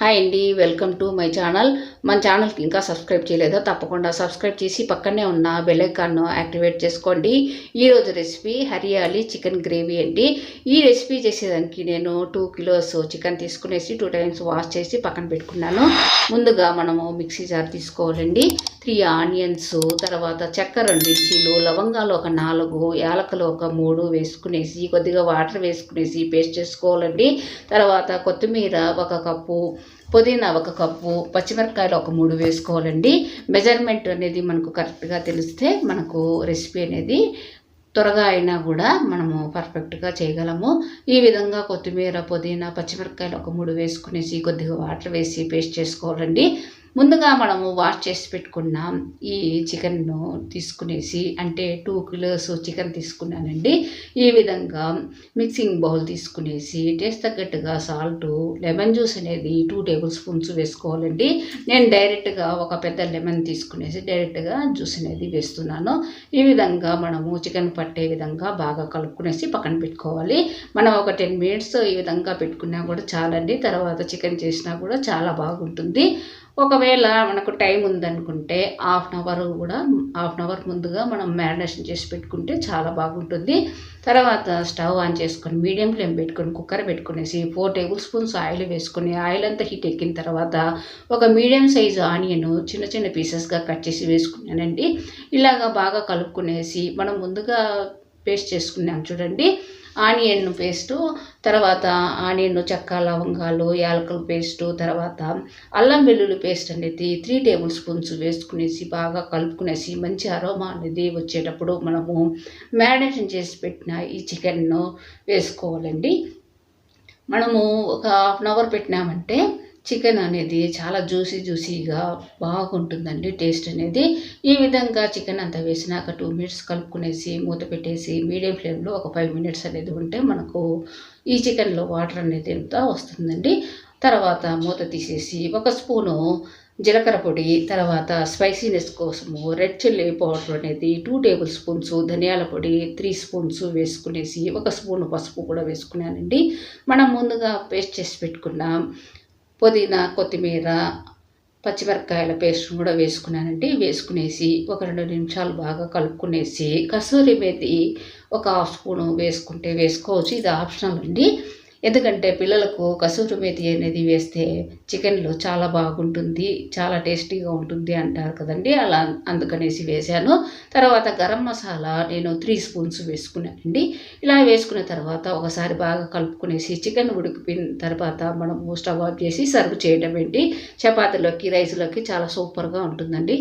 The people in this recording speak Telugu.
హాయ్ అండి వెల్కమ్ టు మై ఛానల్. మన ఛానల్కి ఇంకా సబ్స్క్రైబ్ చేయలేదో? తప్పకుండా సబ్స్క్రైబ్ చేసి పక్కనే ఉన్న బెల్లైకాన్ను యాక్టివేట్ చేసుకోండి. ఈరోజు రెసిపీ హరియాలి చికెన్ గ్రేవీ అండి. ఈ రెసిపీ చేసేదానికి నేను టూ కిలోస్ చికెన్ తీసుకునేసి టూ టైమ్స్ వాష్ చేసి పక్కన పెట్టుకున్నాను. ముందుగా మనము మిక్సీ జార్ తీసుకోవాలండి. త్రీ ఆనియన్స్ తర్వాత చక్కెర రెండు ఇంచీలు లవంగాలు ఒక నాలుగు యాలకులు ఒక మూడు వేసుకునేసి కొద్దిగా వాటర్ వేసుకునేసి పేస్ట్ చేసుకోవాలండి. తర్వాత కొత్తిమీర ఒక కప్పు పుదీనా ఒక కప్పు పచ్చిమిరపకాయలు ఒక మూడు వేసుకోవాలండి. మెజర్మెంట్ అనేది మనకు కరెక్ట్గా తెలిస్తే మనకు రెసిపీ అనేది త్వరగా అయినా కూడా మనము పర్ఫెక్ట్గా చేయగలము. ఈ విధంగా కొత్తిమీర పుదీనా పచ్చిమిరపకాయలు ఒక మూడు వేసుకునేసి కొద్దిగా వాటర్ వేసి పేస్ట్ చేసుకోవాలండి. ముందుగా మనము వాష్ చేసి పెట్టుకున్న ఈ చికెన్ను తీసుకునేసి అంటే టూ కిలోస్ చికెన్ తీసుకున్నానండి. ఈ విధంగా మిక్సింగ్ బౌల్ తీసుకునేసి టేస్ట్ తగ్గట్టుగా సాల్ట్ లెమన్ జ్యూస్ అనేది టూ టేబుల్ స్పూన్స్ వేసుకోవాలండి. నేను డైరెక్ట్గా ఒక పెద్ద లెమన్ తీసుకునేసి డైరెక్ట్గా జ్యూస్ అనేది వేస్తున్నాను. ఈ విధంగా మనము చికెన్ పట్టే విధంగా బాగా కలుపుకునేసి పక్కన పెట్టుకోవాలి. మనం ఒక టెన్ మినిట్స్ ఈ విధంగా పెట్టుకున్నా కూడా చాలండి. తర్వాత చికెన్ చేసినా కూడా చాలా బాగుంటుంది. ఒకవేళ మనకు టైం ఉందనుకుంటే హాఫ్ అన్ అవర్ కూడా హాఫ్ అన్ అవర్ ముందుగా మనం మ్యారినేషన్ చేసి పెట్టుకుంటే చాలా బాగుంటుంది. తర్వాత స్టవ్ ఆన్ చేసుకొని మీడియం ఫ్లేమ్ పెట్టుకొని కుక్కర్ పెట్టుకునేసి ఫోర్ టేబుల్ స్పూన్స్ ఆయిల్ వేసుకొని ఆయిల్ అంతా హీట్ ఎక్కిన తర్వాత ఒక మీడియం సైజు ఆనియన్ చిన్న చిన్న పీసెస్గా కట్ చేసి వేసుకున్నానండి. ఇలాగా బాగా కలుపుకునేసి మనం ముందుగా పేస్ట్ చేసుకున్నాం చూడండి. ఆనియన్ పేస్టు తర్వాత ఆనియన్ చెక్క లవంగాలు యాలకుల పేస్టు తర్వాత అల్లం వెల్లుల్లి పేస్ట్ అనేది త్రీ టేబుల్ స్పూన్స్ వేసుకునేసి బాగా కలుపుకునేసి మంచి అరోమా అనేది వచ్చేటప్పుడు మనము మ్యారినేషన్ చేసి పెట్టిన ఈ చికెన్ను వేసుకోవాలండి. మనము ఒక హాఫ్ అన్ అవర్ పెట్టినామంటే చికెన్ అనేది చాలా జ్యూసీ జ్యూసీగా బాగుంటుందండి టేస్ట్ అనేది. ఈ విధంగా చికెన్ అంతా వేసినాక టూ మినిట్స్ కలుపుకునేసి మూత పెట్టేసి మీడియం ఫ్లేమ్లో ఒక ఫైవ్ మినిట్స్ అనేది ఉంటే మనకు ఈ చికెన్లో వాటర్ అనేది ఎంత వస్తుందండి. తర్వాత మూత తీసేసి ఒక స్పూను జీలకర్ర పొడి తర్వాత స్పైసీనెస్ కోసము రెడ్ చిల్లీ పౌడర్ అనేది టూ టేబుల్ స్పూన్స్ ధనియాల పొడి త్రీ స్పూన్స్ వేసుకునేసి ఒక స్పూన్ పసుపు కూడా వేసుకున్నానండి. మనం ముందుగా పేస్ట్ చేసి పెట్టుకున్నాం పుదీనా కొత్తిమీర పచ్చిమిరపకాయల పేస్ట్ కూడా వేసుకున్నానండి. వేసుకునేసి ఒక రెండు నిమిషాలు బాగా కలుపుకునేసి కసూరి మేతి ఒక హాఫ్ స్పూను వేసుకుంటే వేసుకోవచ్చు. ఇది ఆప్షనల్ అండి. ఎందుకంటే పిల్లలకు కసూరి మేతి అనేది వేస్తే చికెన్లో చాలా బాగుంటుంది చాలా టేస్టీగా ఉంటుంది అంటారు కదండి. అలా అందుకనేసి వేశాను. తర్వాత గరం మసాలా నేను త్రీ స్పూన్స్ వేసుకున్నానండి. ఇలా వేసుకున్న తర్వాత ఒకసారి బాగా కలుపుకునేసి చికెన్ ఉడికిపోయిన తర్వాత మనము స్టవ్ ఆఫ్ చేసి సర్వ్ చేయడం ఏంటి? చపాతీలోకి రైస్లోకి చాలా సూపర్గా ఉంటుందండి.